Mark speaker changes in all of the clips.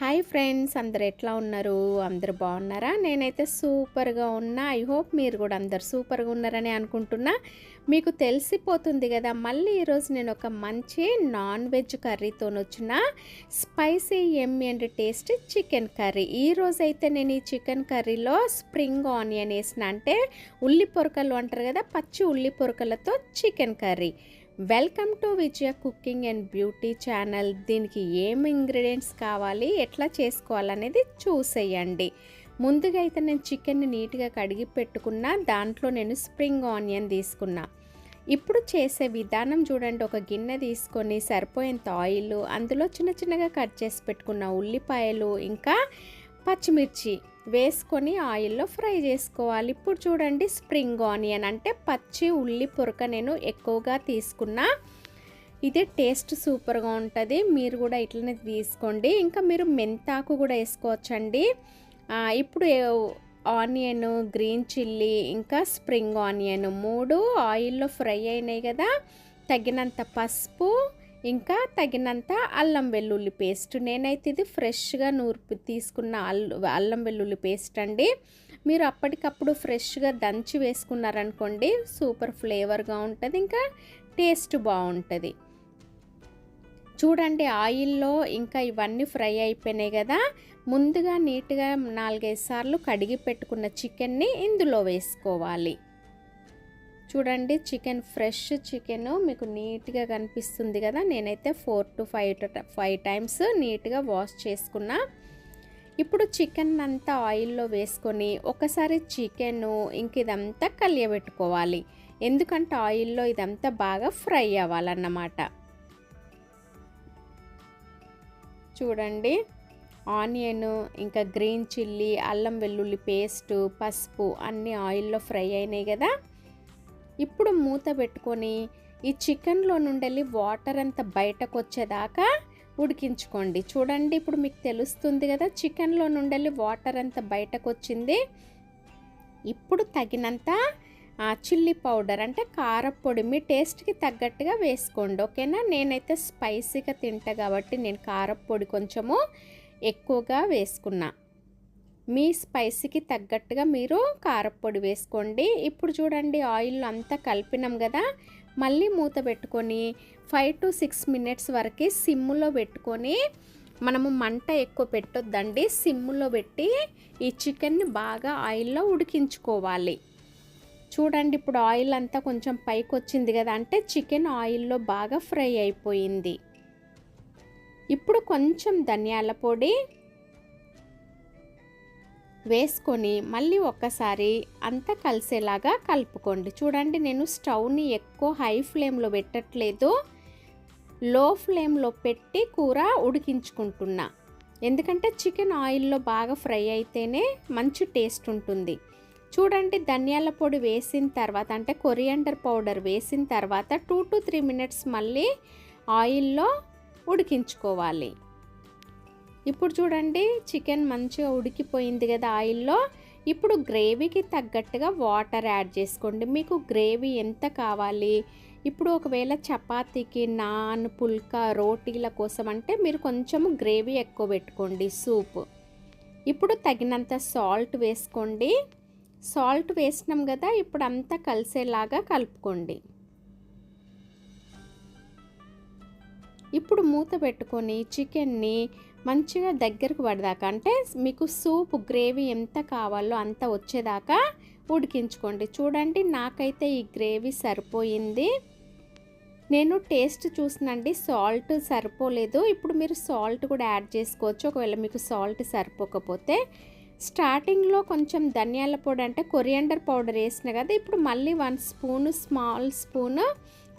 Speaker 1: Hi friends అందరు ఎట్లా ఉన్నారు? అందరు బాగున్నారా? నేనైతే సూపర్గా ఉన్నా. ఐ హోప్ మీరు కూడా అందరు సూపర్గా ఉన్నారని అనుకుంటున్నా. మీకు తెలిసిపోతుంది కదా మళ్ళీ ఈరోజు నేను ఒక మంచి నాన్ వెజ్ కర్రీతో వచ్చిన spicy yummy and taste chicken curry. ఈరోజు అయితే నేను ఈ చికెన్ కర్రీలో స్ప్రింగ్ ఆనియన్ వేసిన అంటే ఉల్లి పొరకలు అంటారు కదా పచ్చి ఉల్లి పొరకలతో chicken curry. Welcome to Vijaya cooking and beauty channel. దీనికి ఏం ఇంగ్రీడియంట్స్ కావాలి ఎట్లా చేసుకోవాలనేది చూసేయండి. ముందుగా అయితే నేను చికెన్ని నీట్గా కడిగి పెట్టుకున్నా దాంట్లో నేను స్ప్రింగ్ ఆనియన్ తీసుకున్నా. ఇప్పుడు చేసే విధానం చూడండి. ఒక గిన్నె తీసుకొని సరిపోయేంత ఆయిల్ అందులో చిన్న చిన్నగా కట్ చేసి పెట్టుకున్న ఉల్లిపాయలు ఇంకా పచ్చిమిర్చి. వేసుకొని ఆయిల్లో ఫ్రై చేసుకోవాలి. ఇప్పుడు చూడండి స్ప్రింగ్ ఆనియన్ అంటే పచ్చి ఉల్లి పొరక నేను ఎక్కువగా తీసుకున్నా. ఇది టేస్ట్ సూపర్గా ఉంటుంది. మీరు కూడా ఇట్లనే తీసుకోండి. ఇంకా మీరు మెంతాకు కూడా వేసుకోవచ్చండి. ఇప్పుడు ఆనియన్ గ్రీన్ చిల్లీ ఇంకా స్ప్రింగ్ ఆనియన్ మూడు ఆయిల్లో ఫ్రై అయినాయి కదా. తగినంత పసుపు ఇంకా తగినంత అల్లం వెల్లుల్లి పేస్ట్. నేనైతే ఇది ఫ్రెష్గా నూర్పు తీసుకున్న అల్లు అల్లం వెల్లుల్లి పేస్ట్ అండి. మీరు అప్పటికప్పుడు ఫ్రెష్గా దంచి వేసుకున్నారనుకోండి సూపర్ ఫ్లేవర్గా ఉంటుంది ఇంకా టేస్ట్ బాగుంటుంది. చూడండి ఆయిల్లో ఇంకా ఇవన్నీ ఫ్రై అయిపోయినాయి కదా. ముందుగా నీట్గా నాలుగైదు సార్లు కడిగి పెట్టుకున్న చికెన్ని ఇందులో వేసుకోవాలి. చూడండి చికెన్ ఫ్రెష్ చికెన్ మీకు నీట్గా కనిపిస్తుంది కదా. నేనైతే four to five five times నీట్గా వాష్ చేసుకున్నా. ఇప్పుడు చికెన్ అంతా ఆయిల్లో వేసుకొని ఒకసారి చికెన్ ఇంక ఇదంతా కలియబెట్టుకోవాలి. ఎందుకంటే ఆయిల్లో ఇదంతా బాగా ఫ్రై అవ్వాలన్నమాట. చూడండి ఆనియన్ ఇంకా గ్రీన్ చిల్లీ అల్లం వెల్లుల్లి పేస్ట్ పసుపు అన్నీ ఆయిల్లో ఫ్రై అయినాయి కదా. ఇప్పుడు మూత పెట్టుకొని ఈ చికెన్లో నుండి వాటర్ అంతా బయటకు వచ్చేదాకా ఉడికించుకోండి. చూడండి ఇప్పుడు మీకు తెలుస్తుంది కదా చికెన్లో నుండి వాటర్ అంతా బయటకు వచ్చింది ఇప్పుడు తగినంత చిల్లీ పౌడర్ అంటే కారపొడి మీ టేస్ట్కి తగ్గట్టుగా వేసుకోండి ఓకేనా? నేనైతే స్పైసీగా తింటా కాబట్టి నేను కారపొడి కొంచెము ఎక్కువగా వేసుకున్నా. మీ స్పైసీకి తగ్గట్టుగా మీరు కారపొడి వేసుకోండి. ఇప్పుడు చూడండి ఆయిల్ అంతా కలిపినాం కదా. మళ్ళీ మూత పెట్టుకొని ఫైవ్ టు సిక్స్ మినిట్స్ వరకు సిమ్లో పెట్టుకొని మనము మంట ఎక్కువ పెట్టొద్దండి. సిమ్ములో పెట్టి ఈ చికెన్ని బాగా ఆయిల్లో ఉడికించుకోవాలి. చూడండి ఇప్పుడు ఆయిల్ అంతా కొంచెం పైకి వచ్చింది కదా. అంటే చికెన్ ఆయిల్లో బాగా ఫ్రై అయిపోయింది. ఇప్పుడు కొంచెం ధనియాల పొడి వేసుకొని మళ్ళీ ఒక్కసారి అంతా కలిసేలాగా కలుపుకోండి. చూడండి నేను స్టవ్ని ఎక్కువ హై ఫ్లేమ్లో పెట్టట్లేదు. లో ఫ్లేమ్లో పెట్టి కూర ఉడికించుకుంటున్నా. ఎందుకంటే చికెన్ ఆయిల్లో బాగా ఫ్రై అయితేనే మంచి టేస్ట్ ఉంటుంది. చూడండి ధనియాల పొడి వేసిన తర్వాత అంటే కొరియాండర్ పౌడర్ వేసిన తర్వాత టూ టు త్రీ మినిట్స్ మళ్ళీ ఆయిల్లో ఉడికించుకోవాలి. ఇప్పుడు చూడండి చికెన్ మంచిగా ఉడికిపోయింది కదా ఆయిల్లో. ఇప్పుడు గ్రేవీకి తగ్గట్టుగా వాటర్ యాడ్ చేసుకోండి. మీకు గ్రేవీ ఎంత కావాలి? ఇప్పుడు ఒకవేళ చపాతీకి నాన్ పుల్కా రోటీల కోసం అంటే మీరు కొంచెం గ్రేవీ ఎక్కువ పెట్టుకోండి సూప్. ఇప్పుడు తగినంత సాల్ట్ వేసుకోండి. సాల్ట్ వేసినాం కదా ఇప్పుడు అంతా కలిసేలాగా కలుపుకోండి. ఇప్పుడు మూత పెట్టుకొని చికెన్ని మంచిగా దగ్గరకు పడదాకా అంటే మీకు సూప్ గ్రేవీ ఎంత కావాలో అంత వచ్చేదాకా ఉడికించుకోండి. చూడండి నాకైతే ఈ గ్రేవీ సరిపోయింది. నేను టేస్ట్ చూసినండి సాల్ట్ సరిపోలేదు. ఇప్పుడు మీరు సాల్ట్ కూడా యాడ్ చేసుకోవచ్చు. ఒకవేళ మీకు సాల్ట్ సరిపోకపోతే స్టార్టింగ్లో కొంచెం ధనియాల పొడి అంటే కొరియాండర్ పౌడర్ వేసిన కదా ఇప్పుడు మళ్ళీ one spoon small spoon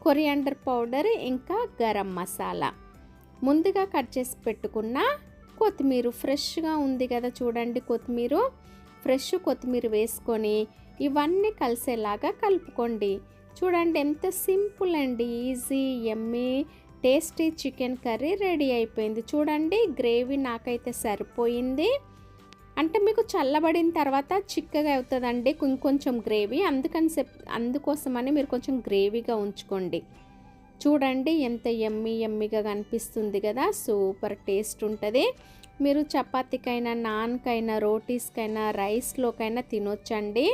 Speaker 1: coriander powder ఇంకా గరం మసాలా. ముందుగా కట్ చేసి పెట్టుకున్న కొత్తిమీర ఫ్రెష్గా ఉంది కదా చూడండి కొత్తిమీర. ఫ్రెష్ కొత్తిమీర వేసుకొని ఇవన్నీ కలిసేలాగా కలుపుకోండి. చూడండి ఎంత సింపుల్ అండి easy yummy tasty chicken curry ready అయిపోయింది. చూడండి గ్రేవీ నాకైతే సరిపోయింది. అంటే మీకు చల్లబడిన తర్వాత చిక్కగా అవుతుందండి ఇంకొంచెం గ్రేవీ. అందుకని చెప్ అందుకోసమని మీరు కొంచెం గ్రేవీగా ఉంచుకోండి. చూడండి ఎంత ఎమ్మి ఎమ్మిగా కనిపిస్తుంది కదా. సూపర్ టేస్ట్ ఉంటుంది. మీరు చపాతీకైనా నాన్కైనా రోటీస్కైనా రైస్లోకైనా తినొచ్చండి.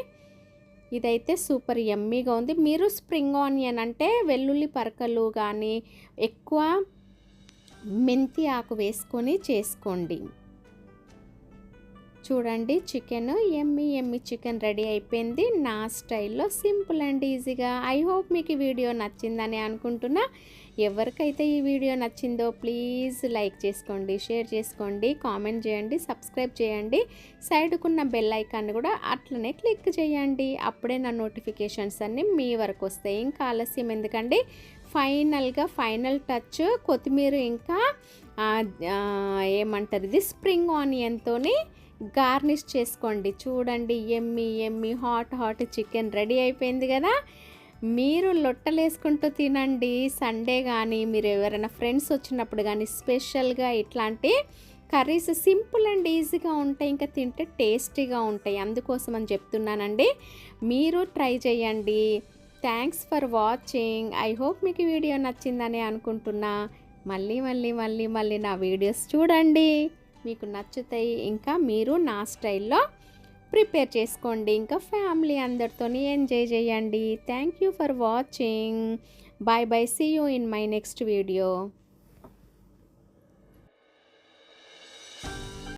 Speaker 1: ఇదైతే సూపర్ ఎమ్మీగా ఉంది. మీరు స్ప్రింగ్ ఆనియన్ అంటే వెల్లుల్లి పరకలు కానీ ఎక్కువ మెంతి ఆకు వేసుకొని చేసుకోండి. చూడండి chicken yummy yummy chicken ready అయిపోయింది. నా స్టైల్లో సింపుల్ అండ్ ఈజీగా. ఐ హోప్ మీకు ఈ వీడియో నచ్చిందని అనుకుంటున్నా. ఎవరికైతే ఈ వీడియో నచ్చిందో ప్లీజ్ లైక్ చేసుకోండి షేర్ చేసుకోండి కామెంట్ చేయండి సబ్స్క్రైబ్ చేయండి. సైడ్కున్న బెల్ ఐకాన్ కూడా అట్లనే క్లిక్ చేయండి. అప్పుడే నా నోటిఫికేషన్స్ అన్నీ మీ వరకు వస్తాయి. ఇంకా ఆలస్యం ఎందుకండి? ఫైనల్గా ఫైనల్ టచ్ కొత్తిమీర ఇంకా ఏమంటారు ఇది? స్ప్రింగ్ ఆనియన్తోని గార్నిష్ చేసుకోండి. చూడండి yummy yummy hot hot chicken ready అయిపోయింది కదా? మీరు లొట్టలేసుకుంటూ తినండి. సండే కానీ మీరు ఎవరైనా ఫ్రెండ్స్ వచ్చినప్పుడు కానీ స్పెషల్గా ఇట్లాంటి కర్రీస్ సింపుల్ అండ్ ఈజీగా ఉంటాయి. ఇంకా తింటే టేస్టీగా ఉంటాయి. అందుకోసం అని చెప్తున్నానండి. మీరు ట్రై చేయండి. Thanks for watching. I hope మీకు వీడియో నచ్చిందని అనుకుంటున్నా. మళ్ళీ మళ్ళీ మళ్ళీ మళ్ళీ నా వీడియోస్ చూడండి. మీకు నచ్చుతాయి. ఇంకా మీరు నా స్టైల్లో ప్రిపేర్ చేసుకోండి. ఇంకా ఫ్యామిలీ అందరితో ఎంజాయ్ చేయండి. Thank you for watching. Bye bye see you in my next video.